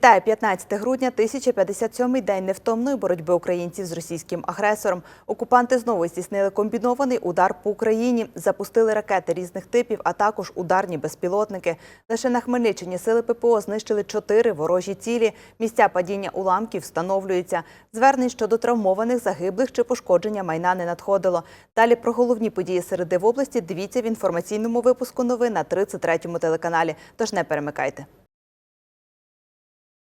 Вітаю 15 грудня, 1057-й день невтомної боротьби українців з російським агресором. Окупанти знову здійснили комбінований удар по Україні, запустили ракети різних типів, а також ударні безпілотники. Лише на Хмельниччині сили ППО знищили чотири ворожі цілі. Місця падіння уламків встановлюються. Звернень щодо травмованих, загиблих чи пошкодження майна не надходило. Далі про головні події середи в області дивіться в інформаційному випуску новин на 33-му телеканалі. Тож не перемикайте.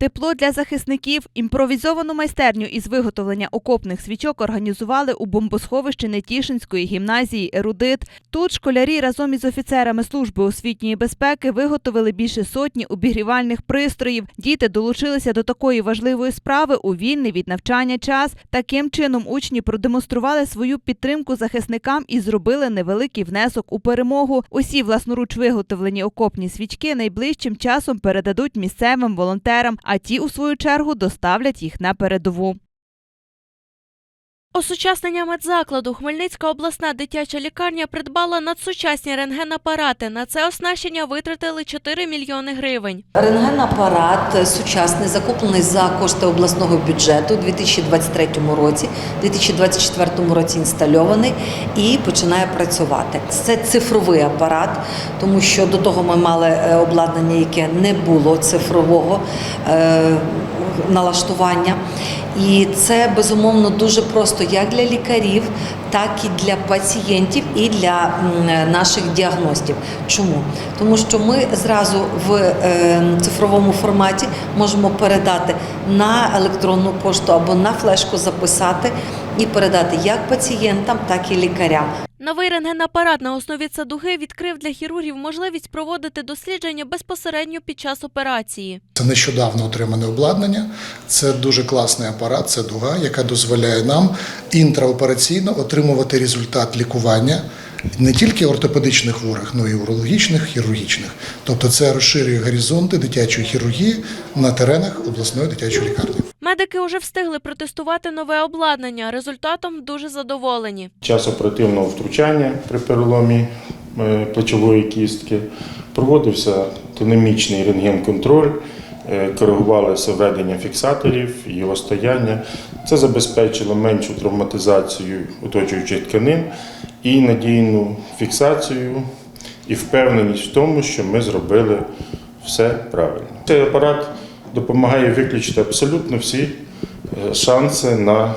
Тепло для захисників. Імпровізовану майстерню із виготовлення окопних свічок організували у бомбосховищі Нетішинської гімназії «Ерудит». Тут школярі разом із офіцерами служби освітньої безпеки виготовили більше сотні обігрівальних пристроїв. Діти долучилися до такої важливої справи у вільний від навчання час. Таким чином учні продемонстрували свою підтримку захисникам і зробили невеликий внесок у перемогу. Усі власноруч виготовлені окопні свічки найближчим часом передадуть місцевим волонтерам, а ті, у свою чергу, доставлять їх на передову. Осучаснення медзакладу Хмельницька обласна дитяча лікарня придбала надсучасні рентгенапарати. На це оснащення витратили 4 мільйони гривень. Рентгенапарат е, сучасний, закуплений за кошти обласного бюджету у 2023 році, у 2024 році інстальований і починає працювати. Це цифровий апарат, тому що до того ми мали е, обладнання, яке не було цифрового е, налаштування. І це безумовно дуже просто як для лікарів, так і для пацієнтів і для наших діагностів. Чому? Тому що ми зразу в е, цифровому форматі можемо передати на електронну пошту або на флешку записати і передати як пацієнтам, так і лікарям. Новий рентгенапарат на основі цадуги відкрив для хірургів можливість проводити дослідження безпосередньо під час операції. Це нещодавно отримане обладнання. Це дуже класний апарат, це яка дозволяє нам інтраопераційно отримувати результат лікування не тільки ортопедичних хворих, але й урологічних, хірургічних. Тобто це розширює горизонти дитячої хірургії на теренах обласної дитячої лікарні. Медики вже встигли протестувати нове обладнання. Результатом дуже задоволені. час оперативного втручання при переломі е, плечової кістки, проводився тономічний рентген-контроль, е, коригувалося введення фіксаторів, його стояння. Це забезпечило меншу травматизацію оточуючих тканин і надійну фіксацію і впевненість в тому, що ми зробили все правильно. Цей апарат допомагає виключити абсолютно всі е, шанси на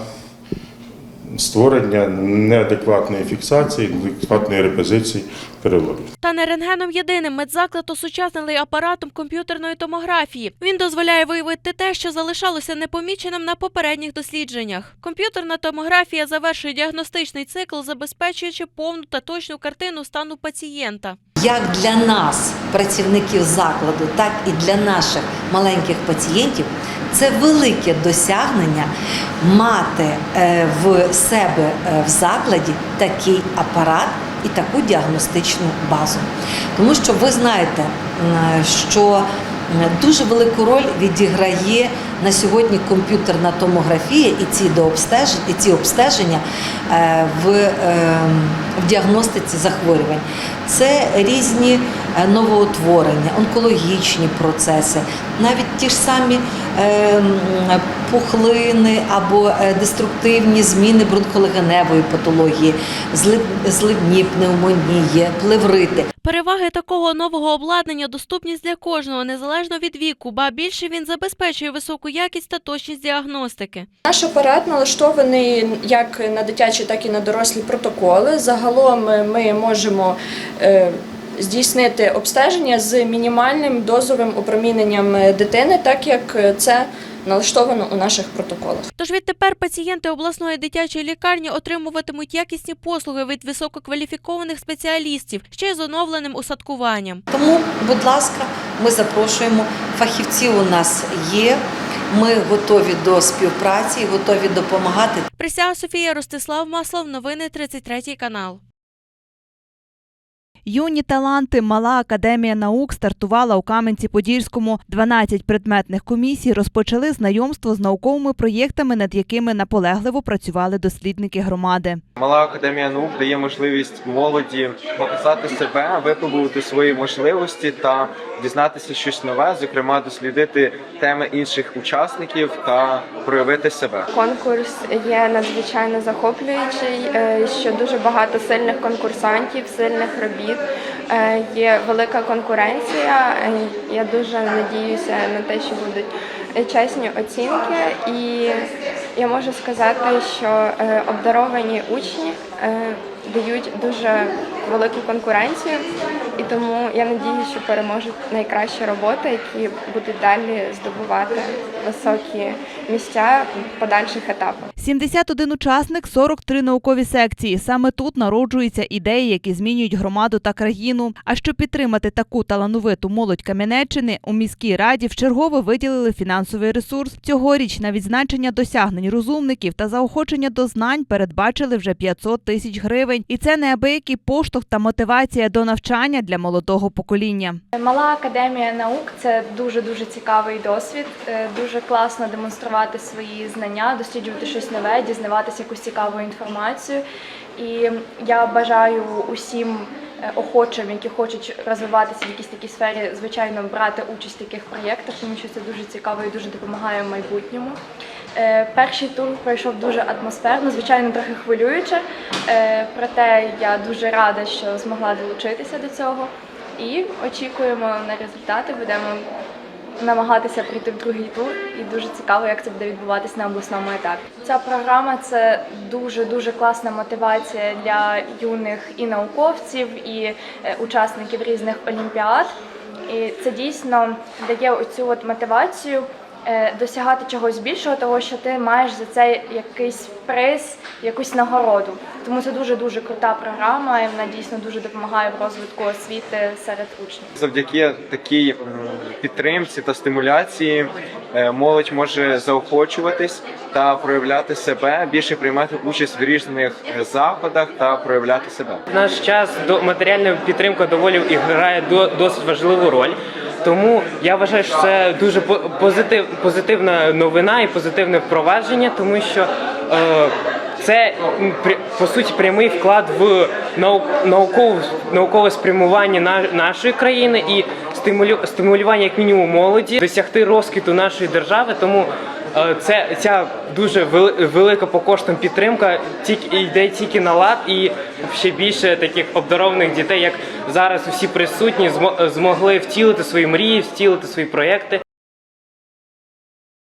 створення неадекватної фіксації, неадекватної репозиції переломів. Та не рентгеном єдиним медзаклад осучаснили апаратом комп'ютерної томографії. Він дозволяє виявити те, що залишалося непоміченим на попередніх дослідженнях. Комп'ютерна томографія завершує діагностичний цикл, забезпечуючи повну та точну картину стану пацієнта. Як для нас, працівників закладу, так і для наших маленьких пацієнтів, це велике досягнення мати е, в себе е, в закладі такий апарат і таку діагностичну базу. Тому що ви знаєте, що дуже велику роль відіграє на сьогодні комп'ютерна томографія і ці дообстеження, і ці обстеження е, в, е, в діагностиці захворювань. Це різні е, новоутворення, онкологічні процеси, навіть ті ж самі е, м, пухлини або е, деструктивні зміни бронхолегеневої патології, злив- зливні пневмонії, плеврити. Переваги такого нового обладнання доступність для кожного, незалежно від віку, ба більше він забезпечує високу якість та точність діагностики. Наш апарат налаштований як на дитячі, так і на дорослі протоколи. Загалом е, ми можемо е, здійснити обстеження з мінімальним дозовим опроміненням дитини, так як це налаштовано у наших протоколах. Тож відтепер пацієнти обласної дитячої лікарні отримуватимуть якісні послуги від висококваліфікованих спеціалістів, ще й з оновленим усадкуванням. Тому, будь ласка, ми запрошуємо. Фахівці у нас є. Ми готові до співпраці, готові допомагати. Присяга Софія Ростислав Маслов, новини 33 канал. Юні таланти, мала академія наук стартувала у Кам'янці-Подільському. 12 предметних комісій розпочали знайомство з науковими проєктами, над якими наполегливо працювали дослідники громади. Мала академія наук дає можливість молоді показати себе, випробувати свої можливості та дізнатися щось нове, зокрема дослідити теми інших учасників та проявити себе. Конкурс є надзвичайно захоплюючий, е, що дуже багато сильних конкурсантів, сильних робіт. Е, Є велика конкуренція. Я дуже надіюся на те, що будуть чесні оцінки, і я можу сказати, що е, обдаровані учні е, дають дуже велику конкуренцію, і тому я надію, що переможуть найкращі роботи, які будуть далі здобувати високі місця в подальших етапах. 71 учасник, 43 наукові секції. Саме тут народжуються ідеї, які змінюють громаду та країну. А щоб підтримати таку талановиту молодь Кам'янеччини, у міській раді вчергове виділили фінансовий ресурс. Цьогоріч на відзначення досягнень розумників та заохочення до знань передбачили вже 500 тисяч гривень. І це неабиякий поштовх та мотивація до навчання для молодого покоління. Мала академія наук це дуже дуже цікавий досвід. Е, Дуже класно демонструвати свої знання, досліджувати щось нове, дізнаватися якусь цікаву інформацію. І я бажаю усім е, охочим, які хочуть розвиватися в якійсь такій сфері, звичайно, брати участь в таких проєктах, тому що це дуже цікаво і дуже допомагає в майбутньому. Е, Перший тур пройшов дуже атмосферно, звичайно, трохи хвилююче. Е, Проте я дуже рада, що змогла долучитися до цього. І очікуємо на результати. Будемо намагатися прийти в другий тур. І дуже цікаво, як це буде відбуватись на обласному етапі. Ця програма це дуже дуже класна мотивація для юних і науковців, і е, учасників різних олімпіад. І це дійсно дає оцю от мотивацію досягати чогось більшого, того що ти маєш за це якийсь приз, якусь нагороду. Тому це дуже дуже крута програма, і вона дійсно дуже допомагає в розвитку освіти серед учнів. Завдяки такій підтримці та стимуляції е, молодь може заохочуватись та проявляти себе, більше приймати участь в різних е, заходах та проявляти себе. В наш час до матеріальна підтримка доволі грає до, досить важливу роль. Тому я вважаю, що це дуже по- позитив, позитивна новина і позитивне впровадження, тому що е, це по суті прямий вклад в наук, наукове, наукове спрямування на, нашої країни і стимулю, стимулювання як мінімум молоді досягти розквіту нашої держави. Тому Це ця дуже велика по коштам підтримка тільки йде тільки на лад, і ще більше таких обдарованих дітей, як зараз усі присутні, змо- змогли втілити свої мрії, втілити свої проекти.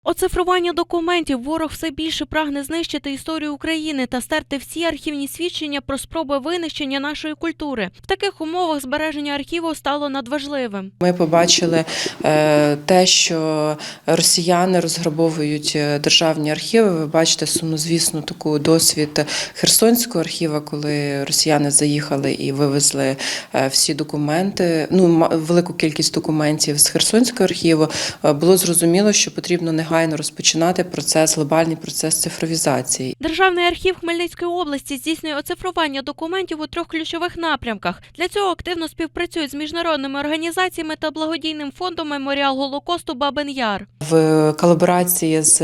Оцифрування документів ворог все більше прагне знищити історію України та стерти всі архівні свідчення про спроби винищення нашої культури. В таких умовах збереження архіву стало надважливим. Ми побачили е, те, що росіяни розграбовують е, державні архіви. Ви бачите сумнозвісну таку досвід Херсонського архіва, коли росіяни заїхали і вивезли е, всі документи. Ну велику кількість документів з Херсонського архіву. Було зрозуміло, що потрібно негайно розпочинати процес, глобальний процес цифровізації. Державний архів Хмельницької області здійснює оцифрування документів у трьох ключових напрямках. Для цього активно співпрацюють з міжнародними організаціями та благодійним фондом Меморіал Голокосту Бабин Яр. в колаборації з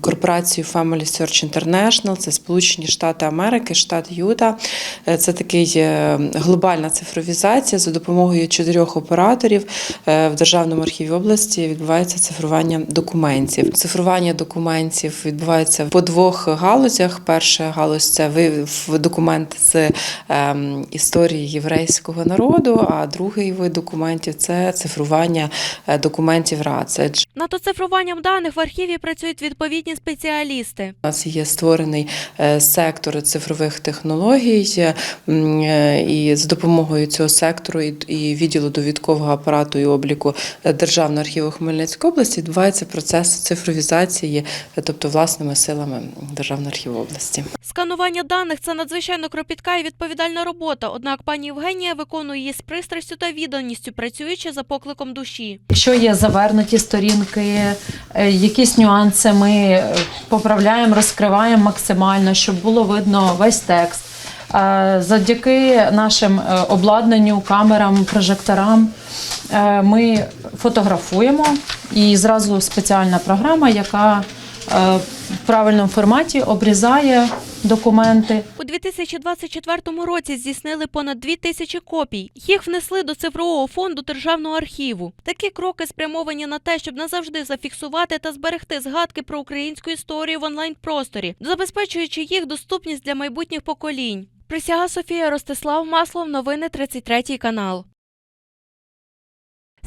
корпорацією Family Search International, це Сполучені Штати Америки, штат Юта. Е, Це такий е, глобальна цифровізація за допомогою чотирьох операторів е, в Державному архіві області відбувається цифрування документів. Цифрування документів відбувається по двох галузях. Перша галузь це документ з ем, історії єврейського народу, а другий вид документів це цифрування е, документів РА. Це Над оцифруванням даних в архіві працюють відповідні спеціалісти. У нас є створений е, сектор цифрових технологій, е, і з допомогою цього сектору і- відділу довідкового апарату і обліку Державного архіву Хмельницької області відбувається процес цифровізації, е, тобто власними силами Державного архіву області. Сканування даних це надзвичайно кропітка і відповідальна робота. Однак пані Євгенія виконує її з пристрастю та відданістю, працюючи за покликом душі. Якщо є завернуті сторінки, е, якісь нюанси ми е, поправляємо, розкриваємо максимально, щоб було видно весь текст. Е, Завдяки нашим е, обладнанню, камерам, прожекторам е, ми фотографуємо і зразу спеціальна програма, яка в правильному форматі обрізає документи. У 2024 році здійснили понад 2 тисячі копій. Їх внесли до цифрового фонду Державного архіву. Такі кроки спрямовані на те, щоб назавжди зафіксувати та зберегти згадки про українську історію в онлайн-просторі, забезпечуючи їх доступність для майбутніх поколінь. Присяга Софія Ростислав Маслов, новини 33 канал.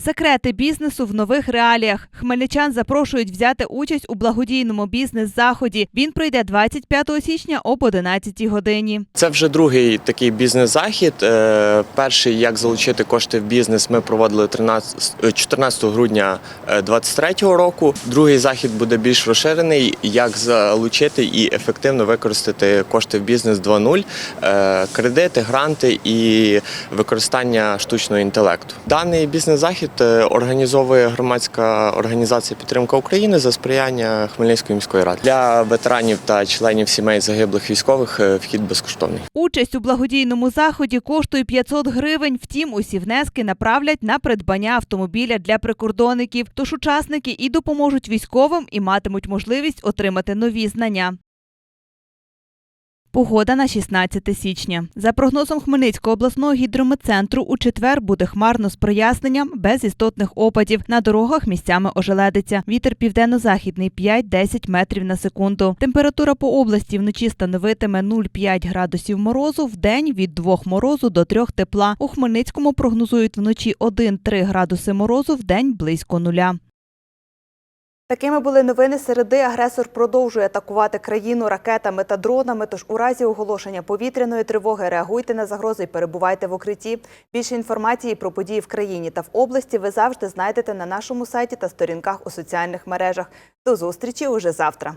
Секрети бізнесу в нових реаліях. Хмельничан запрошують взяти участь у благодійному бізнес-заході. Він пройде 25 січня об 11 годині. Це вже другий такий бізнес-захід. Е, Перший, як залучити кошти в бізнес, ми проводили 13, е, 14 грудня 2023 року. Другий захід буде більш розширений, як залучити і ефективно використати кошти в бізнес 2.0, е, кредити, гранти і використання штучного інтелекту. Даний бізнес-захід е, організовує громадська організація Підтримка України за сприяння Хмельницької міської ради для ветеранів та членів сімей загиблих військових. е, Вхід безкоштовний. Участь у благодійному заході коштує 500 гривень. Втім, усі внески направлять на придбання автомобіля для прикордонників. Тож учасники і допоможуть військовим, і матимуть можливість отримати нові знання. Погода на 16 січня. За прогнозом Хмельницького обласного гідрометцентру, у четвер буде хмарно з проясненням, без істотних опадів. На дорогах місцями ожеледиться. Вітер південно-західний 5-10 метрів на секунду. Температура по області вночі становитиме 0,5 градусів морозу, в день від 2 морозу до 3 тепла. У Хмельницькому прогнозують вночі 1-3 градуси морозу, в день близько нуля. Такими були новини середи. Агресор продовжує атакувати країну ракетами та дронами. Тож у разі оголошення повітряної тривоги реагуйте на загрози і перебувайте в укритті. Більше інформації про події в країні та в області ви завжди знайдете на нашому сайті та сторінках у соціальних мережах. До зустрічі уже завтра.